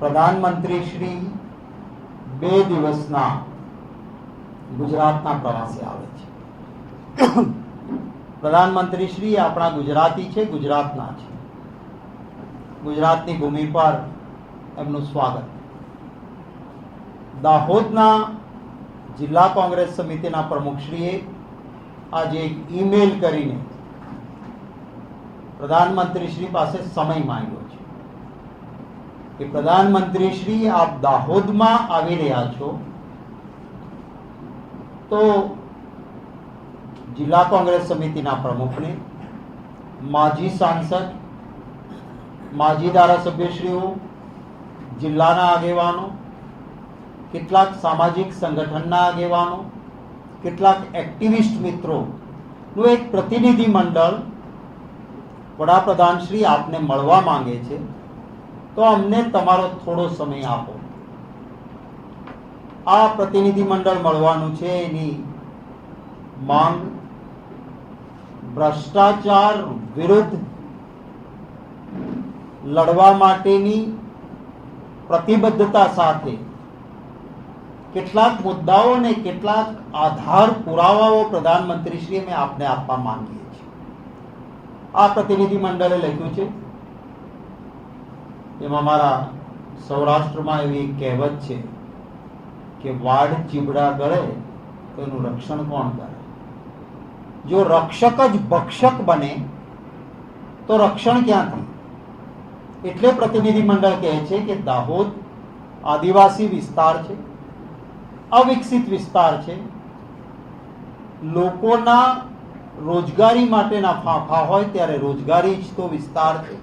પ્રધાનમંત્રી શ્રી બે દિવસના ગુજરાતના પ્રવાસે આવે છે. પ્રધાનમંત્રી શ્રી આપણા ગુજરાતી છે, ગુજરાતના છે. ગુજરાતની ભૂમિ પર એમનું સ્વાગત. દાહોદના જિલ્લા કોંગ્રેસ સમિતિના પ્રમુખશ્રીએ આજે એક ઈમેલ કરીને પ્રધાનમંત્રી શ્રી પાસે સમય માંગ્યો છે. કે પ્રધાનમંત્રી શ્રી આપ દાહોદમાં આવી રહ્યા છો. તો જિલ્લા કોંગ્રેસ સમિતિના પ્રમુખને, માજી સાંસદ, માજી ધારાસભ્યશ્રીઓ, જિલ્લાના આગેવાનો, કેટલાક સામાજિક સંગઠનના આગેવાનો, કેટલાક એક્ટિવિસ્ટ મિત્રોનું એક પ્રતિનિધિ મંડળ વડાપ્રધાન શ્રી આપને મળવા માંગે છે. તો અમને તમારો થોડો સમય આપો. આ પ્રતિનિધિ મંડળ મળવાનું છે એની માંગ. ભ્રષ્ટાચાર વિરુદ્ધ લડવા માટેની પ્રતિબદ્ધતા સાથે કેટલાક મુદ્દાઓ અને કેટલાક આધાર પુરાવાઓ પ્રધાનમંત્રી શ્રી અમે આપને આપવા માંગીએ છીએ. આ પ્રતિનિધિ મંડળે લખ્યું છે એમાં મારા સૌરાષ્ટ્રમાં એવી કહેવત છે કે વાડ ચીબડા ગળે તો એનું રક્ષણ કોણ કરે? જો રક્ષક જ ભક્ષક બને, તો રક્ષણ ક્યાંથી એટલે પ્રતિનિધિ મંડળ કહે છે કે દાહોદ આદિવાસી વિસ્તાર છે, અવિકસિત વિસ્તાર છે. લોકોના રોજગારી માટેના ફાંફા હોય, ત્યારે રોજગારી ઈચ્છતો વિસ્તાર છે.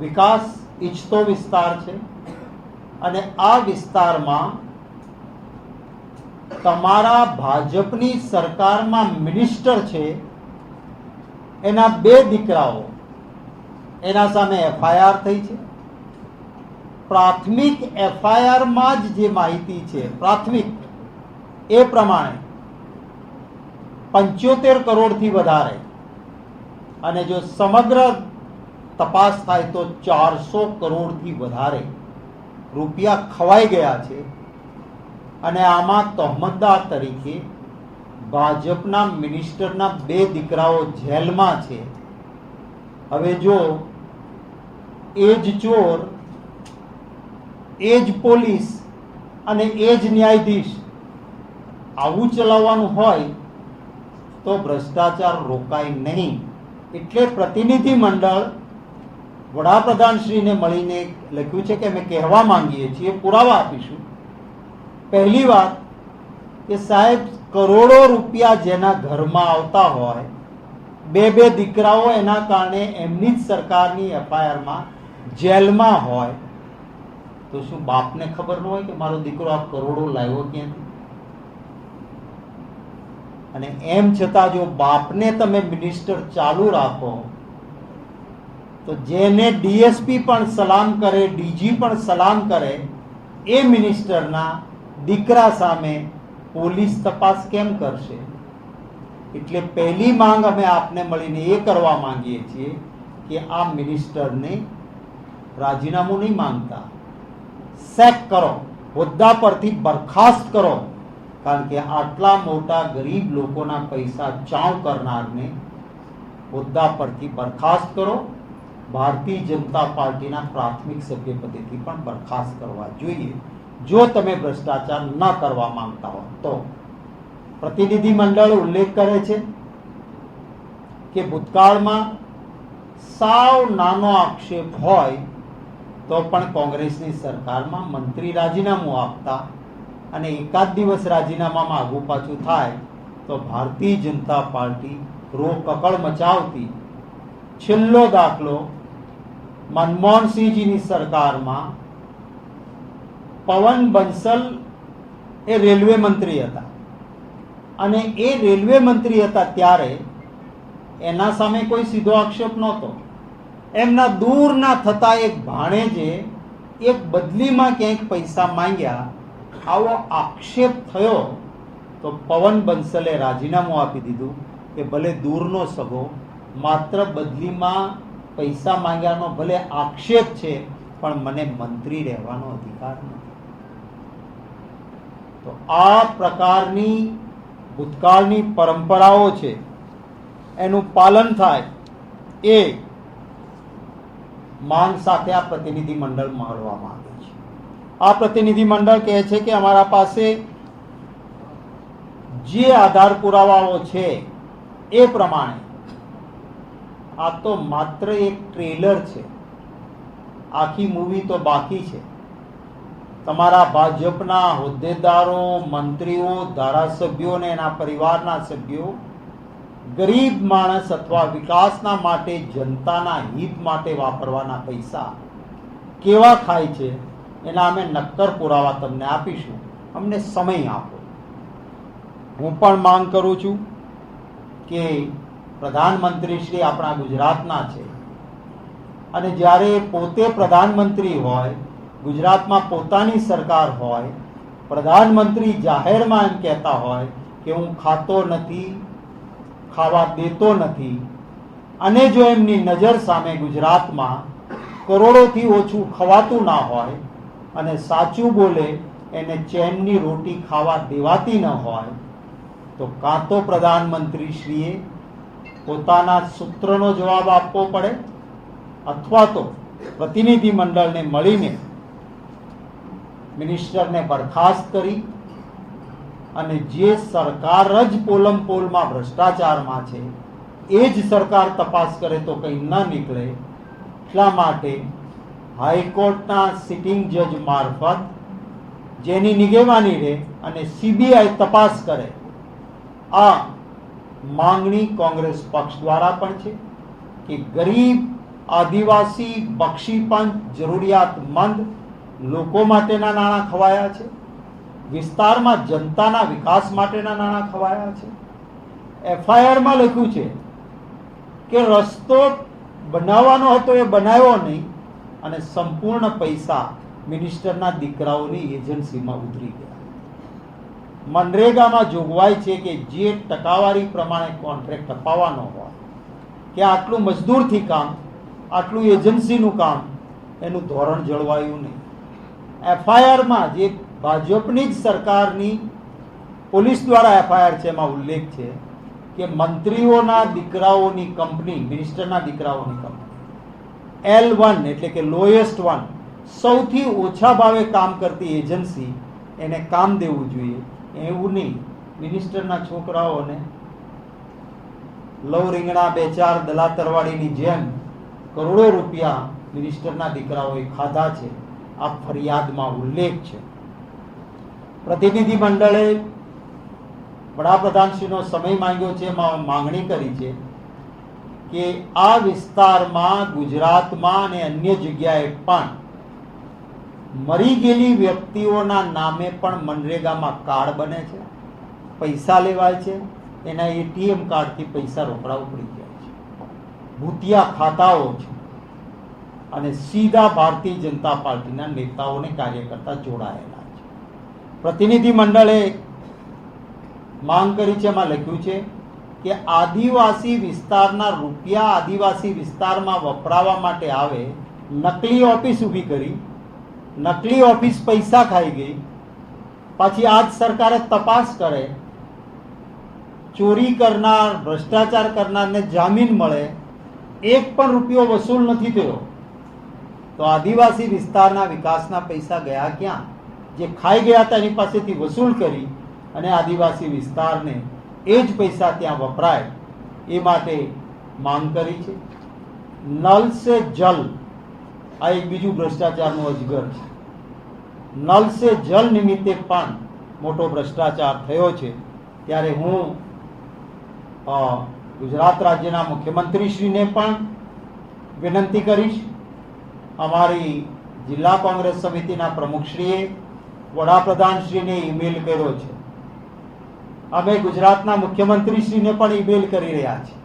વિકાસ ઈચ્છતો વિસ્તાર છે. અને આ વિસ્તારમાં તમારા ભાજપની સરકારમાં મિનિસ્ટર છે. એના બે દીકરાઓ. એના સામે એફઆઈઆર થઈ છે. પ્રાથમિક એફઆઈઆરમાં જ જે માહિતી છે, પ્રાથમિક, એ પ્રમાણે પંચોતેર કરોડથી વધારે. અને જો સમગ્ર તપાસ થાય તો ચારસો કરોડથી વધારે રૂપિયા ખવાઈ ગયા છે. અને આમાં તહમતદાર તરીકે ભાજપના મિનિસ્ટરના બે દીકરાઓ જેલમાં છે. હવે જો એ જ ચોર, એ જ પોલીસ અને એ જ ન્યાયાધીશ આવું ચલાવવાનું હોય તો ભ્રષ્ટાચાર રોકાય નહીં. એટલે પ્રતિનિધિ મંડળ વડાપ્રધાનશ્રીને મળીને લખ્યું છે કે અમે કહેવા માંગીએ છીએ, પુરાવા આપીશું. પહેલી વાત કે સાહેબ, કરોડો રૂપિયા જેના ઘરમાં આવતા હોય, બે બે દીકરાઓ એના કારણે એમની જ સરકારની એફઆઈઆરમાં જેલમાં હોય, તો શું બાપને ખબર ન હોય કે મારો દીકરો આ કરોડો લાવ્યો ક્યાંથી? અને એમ છતાં જો બાપને તમે મિનિસ્ટર ચાલુ રાખો તો જેને ડીએસપી પણ સલામ કરે, ડીજી પણ સલામ કરે, એ મિનિસ્ટરના દીકરા સામે પોલીસ તપાસ કેમ કરશે? એટલે પહેલી માંગ અમે આપને મળીને એ કરવા માંગીએ છીએ કે આ મિનિસ્ટરને રાજીનામું નહીં માંગતા. સેક કરો, હોદ્દા પરથી બરખાસ્ત કરો, કારણ કે આટલા મોટા ગરીબ લોકોના પૈસા ચાવ કરનારને હોદ્દા પરથી બરખાસ્ત કરો. ભારતીય જનતા પાર્ટીના પ્રાથમિક સભ્ય પદેથી પણ બરખાસ્ત કરવા જોઈએ. જો તમે ભ્રષ્ટાચાર ન કરવા માંગતા હો, તો પ્રતિનિધિ મંડળ ઉલ્લેખ કરે છે કે ભૂતકાળમાં સાવ નાનો આક્ષેપ હોય તો પણ કોંગ્રેસની સરકારમાં મંત્રી રાજીનામું આપતા અને એકાદ દિવસ રાજીનામામાં આગુ પાછું થાય તો ભારતીય જનતા પાર્ટી રો કકળ મચાવતી છેલ્લો દાખલો મનમોહનસિંહજીની સરકારમાં પવન બંસલ એ રેલવે મંત્રી હતા. અને એ રેલવે મંત્રી હતા ત્યારે એના સામે કોઈ સીધો આક્ષેપ નહોતો. એમના દૂરના થતા એક ભાણેજે એક બદલીમાં ક્યાંક પૈસા માંગ્યા. આવો આક્ષેપ થયો તો પવન બંસલે રાજીનામું આપી દીધું કે ભલે દૂરનો સગો, માત્ર બદલીમાં પૈસા માંગ્યાનો ભલે આક્ષેપ છે, પણ મને મંત્રી રહેવાનો અધિકાર નથી. તો આ પ્રકારની ભૂતકાળની પરંપરાઓ છે, એનું પાલન થાય એ માંગ સાથે આ પ્રતિનિધિ મંડળ મળવામાં આવે છે. આ પ્રતિનિધિ મંડળ કહે છે કે અમારા પાસે જે આધાર પુરાવાઓ છે, એ પ્રમાણે આ તો માત્ર એક ટ્રેલર છે. આખી મૂવી તો બાકી છે. તમારા ભાજપના હોદ્દેદારો, મંત્રીઓ, ધારાસભ્યો અને એના પરિવારના સભ્યો, ગરીબ માણસ અથવા વિકાસના માટે, જનતાના હિત માટે વાપરવાના પૈસા કેવા ખાય છે, એના અમે નક્કર પુરાવા તમને આપીશું. અમને સમય આપો. હું પણ માંગ કરું છું કે પ્રધાનમંત્રી શ્રી આપણા ગુજરાતના છે. અને જ્યારે પોતે પ્રધાનમંત્રી હોય, ગુજરાતમાં પોતાની સરકાર હોય, પ્રધાનમંત્રી જાહેરમાં એમ કહેતા હોય કે હું ખાતો નથી, ખાવા દેતો નથી, અને જો એમની નજર સામે ગુજરાતમાં કરોડોથી ઓછું ખવાતું ના હોય અને સાચું બોલે એને ચેનની રોટી ખાવા દેવાતી ન હોય, તો કાં તો પ્રધાનમંત્રી શ્રીએ પોતાના સૂત્રનો જવાબ આપવો પડે અથવા તો પ્રતિનિધિ મંડળને મળીને મિનિસ્ટરને બરખાસ્ત કરી અને જે સરકાર જ પોલમ પોલમાં ભ્રષ્ટાચારમાં છે, એ જ સરકાર તપાસ કરે તો કંઈ ન નીકળે, એટલા માટે હાઈકોર્ટના સિટિંગ જજ મારફત જેની નિગેવાની રહે અને સીબીઆઈ તપાસ કરે, આ માંગણી કોંગ્રેસ પક્ષ દ્વારા પણ છે કે ગરીબ, આદિવાસી, બક્ષીપંચ, જરૂરિયાતમંદ લોકો માટેના નાણાં ખવાયા છે. વિસ્તારમાં જનતાના વિકાસ માટેના નાણાં ખવાયા છે. એફઆઈઆરમાં લખ્યું છે કે રસ્તો બનાવવાનો હતો એ બનાવ્યો નહીં અને સંપૂર્ણ પૈસા મિનિસ્ટરના દીકરાઓની એજન્સીમાં ઉતરી ગયા. મનરેગામાં જોગવાઈ છે કે જે ટકાવારી પ્રમાણે કોન્ટ્રાક્ટ અપાવવાનો હોય, કે આટલું મજદૂરથી કામ, આટલું એજન્સીનું કામ, એનું ધોરણ જળવાયું નહીં. એફઆઈઆરમાં જે ભાજપની જ સરકારની પોલીસ દ્વારા એફઆઈઆર છે, એમાં ઉલ્લેખ છે કે મંત્રીઓના દીકરાઓની કંપની, મિનિસ્ટરના દીકરાઓની કંપની, એલ વન એટલે કે લોએસ્ટ વન, સૌથી ઓછા ભાવે કામ કરતી એજન્સી, એને કામ દેવું જોઈએ. એવું નહીં. મિનિસ્ટરના છોકરાઓને લવ રીંગણા બે ચાર દલાતરવાડીની જેમ કરોડો રૂપિયા મિનિસ્ટરના દીકરાઓએ ખાધા છે. આ ફરિયાદમાં ઉલ્લેખ છે. પ્રતિનિધિ મંડળે વડાપ્રધાનશ્રીનો સમય માંગ્યો છે. એમાં માંગણી કરી છે કે આ વિસ્તારમાં ગુજરાતમાં અને અન્ય જગ્યાએ પણ મરી ગયેલી વ્યક્તિઓના નામે પણ મનરેગામાં કાર્ડ બને છે, પૈસા લેવાય છે, એના એટીએમ કાર્ડથી પૈસા રોકડા ઉપડી જાય છે. ભૂતિયા ખાતાઓ છે. અને સીધા ભારતીય જનતા પાર્ટીના નેતાઓને કાર્યકર્તા જોડાયેલા છે. પ્રતિનિધિ મંડળે માંગ કરી છે, એમાં લખ્યું છે કે આદિવાસી વિસ્તારના રૂપિયા આદિવાસી વિસ્તારમાં વપરાવા માટે આવે, નકલી ઓફિસ ઊભી કરી નકલી ઓફિસ પૈસા ખાઈ ગઈ. પાછી આજ સરકારે તપાસ કરે. ચોરી કરનાર, ભ્રષ્ટાચાર કરનારને જામીન મળે. એક પણ રૂપિયો વસૂલ નથી થયો. તો આદિવાસી વિસ્તારના વિકાસના પૈસા ગયા ક્યાં? જે ખાઈ ગયા હતા એની પાસેથી વસૂલ કરી અને આદિવાસી વિસ્તારને એ જ પૈસા ત્યાં વપરાય. એ માટે માંગ કરી છે. નલ સે જલ. આ એક બીજું ભ્રષ્ટાચારનું અજગર છે. નલ સે જલ નિમિત્તે પણ મોટો ભ્રષ્ટાચાર થયો છે. ત્યારે હું ગુજરાત રાજ્યના મુખ્યમંત્રીશ્રીને પણ વિનંતી કરીશ. અમારી જિલ્લા કોંગ્રેસ સમિતિના પ્રમુખશ્રીએ, વડાપ્રધાનશ્રીને ઈમેલ કર્યો છે. અમે ગુજરાતના મુખ્યમંત્રીશ્રીને પણ ઈમેલ કરી રહ્યા છીએ.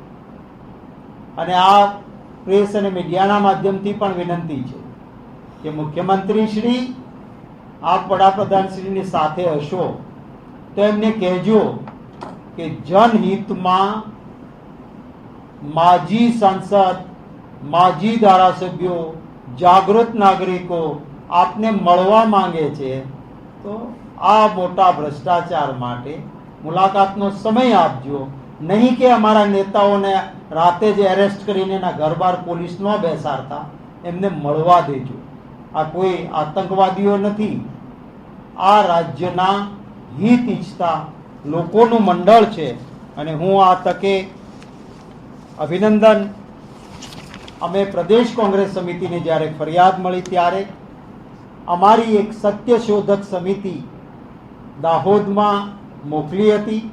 અને આ પ્રેસ અને મીડિયાના માધ્યમથી પણ વિનંતી છે કે મુખ્યમંત્રી શ્રી આપ વડાપ્રધાનશ્રીની સાથે હશો, તો એમને કહેજો કે જનહિતમાં માજી સાંસદ, માજી ધારાસભ્યો, જાગૃત નાગરિકો આપને મળવા માંગે છે, તો આ મોટા ભ્રષ્ટાચાર માટે મુલાકાતનો સમય આપજો. નહીં કે અમારા નેતાઓને રાતે જ એરેસ્ટ કરીને એના ઘર બહાર પોલીસ ન બેસાડતા, એમને મળવા દેજો. આ કોઈ આતંકવાદીઓ નથી. આ રાજ્યના હિત ઈચ્છતા લોકોનું મંડળ છે અને હું આ તકે અભિનંદન. અમે પ્રદેશ કોંગ્રેસ સમિતિને જ્યારે ફરિયાદ મળી ત્યારે અમારી એક સત્ય શોધક સમિતિ દાહોદમાં મોકલી હતી.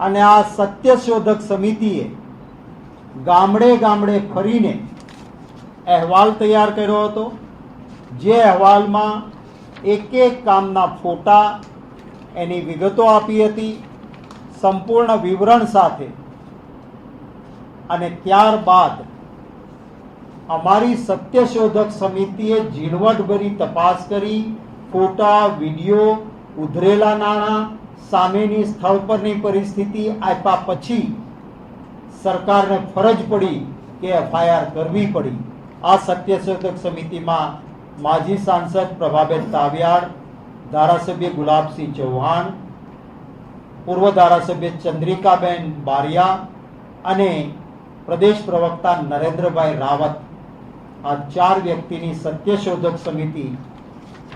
અને આ સત્ય શોધક સમિતિએ ગામડે ગામડે ફરીને અહેવાલ તૈયાર કર્યો હતો, જે અહેવાલમાં એક એક કામના ફોટા એની વિગતો આપી હતી, સંપૂર્ણ વિવરણ સાથે. અને ત્યારબાદ અમારી સત્યશોધક સમિતિએ ઝીણવટભરી તપાસ કરી, ફોટા, વીડિયો, ઉધરેલા નાણાં સામેની સ્થળ પરની પરિસ્થિતિ આપ્યા પછી સરકારને ફરજ પડી કે એફઆઈઆર કરવી પડી. આ સત્યશોધક સમિતિમાં માજી સાંસદ પ્રભાબેન તાવિયાડ ધારાસભ્ય ગુલાબસિંહ ચૌહાણ, પૂર્વ ધારાસભ્ય ચંદ્રિકાબેન બારિયા અને પ્રદેશ પ્રવક્તા નરેન્દ્રભાઈ રાવત. આ ચાર વ્યક્તિની સત્યશોધક સમિતિ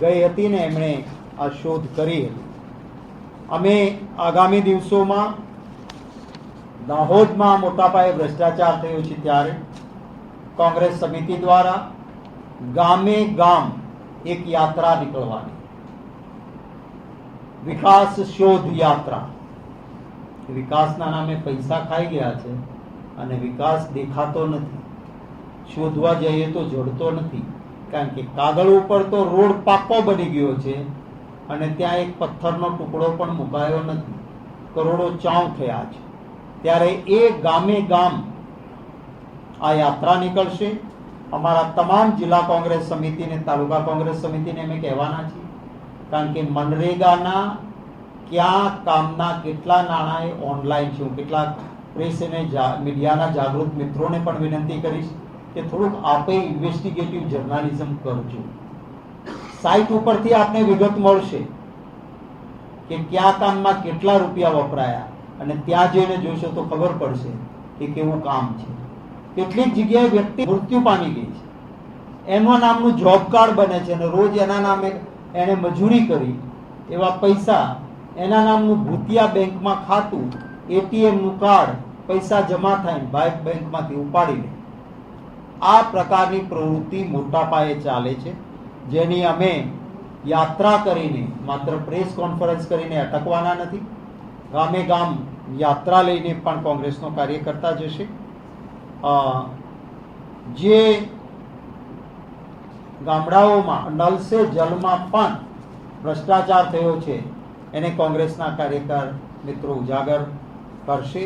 ગઈ હતી ને એમણે આ શોધ કરી હતી. અમે આગામી દિવસોમાં દાહોદમાં મોટા પાયે ભ્રષ્ટાચાર થયો છે ત્યારે કોંગ્રેસ સમિતિ દ્વારા ગામે ગામ એક યાત્રા નીકળવાની. વિકાસ શોધ યાત્રા. વિકાસના નામે પૈસા ખાઈ ગયા છે અને વિકાસ દેખાતો નથી. શોધવા જઈએ તો જડતો નથી. કારણ કે કાગળ ઉપર તો રોડ પાકો બની ગયો છે. અને ત્યાં એક પથ્થરનો ટુકડો પણ મુકાયો નથી. કરોડો ચાઉ થયા છે. ત્યારે એ ગામે ગામ આ યાત્રા નીકળશે. અમારા તમામ જિલ્લા કોંગ્રેસ સમિતિને તાલુકા કોંગ્રેસ સમિતિને અમે કહેવાના છીએ. કારણ કે મનરેગાના ક્યાં કામના કેટલા નાણાં એ ઓનલાઈન છે કેટલાક પ્રેસ અને મીડિયાના જાગૃત મિત્રોને પણ વિનંતી કરીશ કે થોડુંક આપે ઇન્વેસ્ટિગેટિવ જર્નાલિઝમ કરજો. સાઇટ ઉપરથી આપને વિગત મળશે કે કયા કામમાં કેટલા રૂપિયા વપરાયા અને ત્યાં જઈને જોશો તો ખબર પડશે કે કેવું કામ છે. કેટલીક જગ્યાએ વ્યક્તિ મૃત્યુ પામી ગઈ છે. એનું નામનું જોબ કાર્ડ બને છે અને રોજ એના નામે એણે મજૂરી કરી એવા પૈસા એના નામનું ભૂતિયા બેંકમાં ખાતું એટીએમનું કાર્ડ પૈસા જમા થાય ભાઈ બેંકમાંથી ઉપાડી લે આ પ્રકારની પ્રવૃત્તિ મોટા પાયે ચાલે છે. જેની અમે યાત્રા કરીને, માત્ર પ્રેસ કોન્ફરન્સ કરીને અટકવાના નથી. ગામે ગામ યાત્રા લઈને પણ કોંગ્રેસનો કાર્ય કરતા જશે જે ગામડાઓમાં નલ જલમાં પણ ભ્રષ્ટાચાર થયો છે, એને કોંગ્રેસના કાર્યકર મિત્રો ઉજાગર કરશે.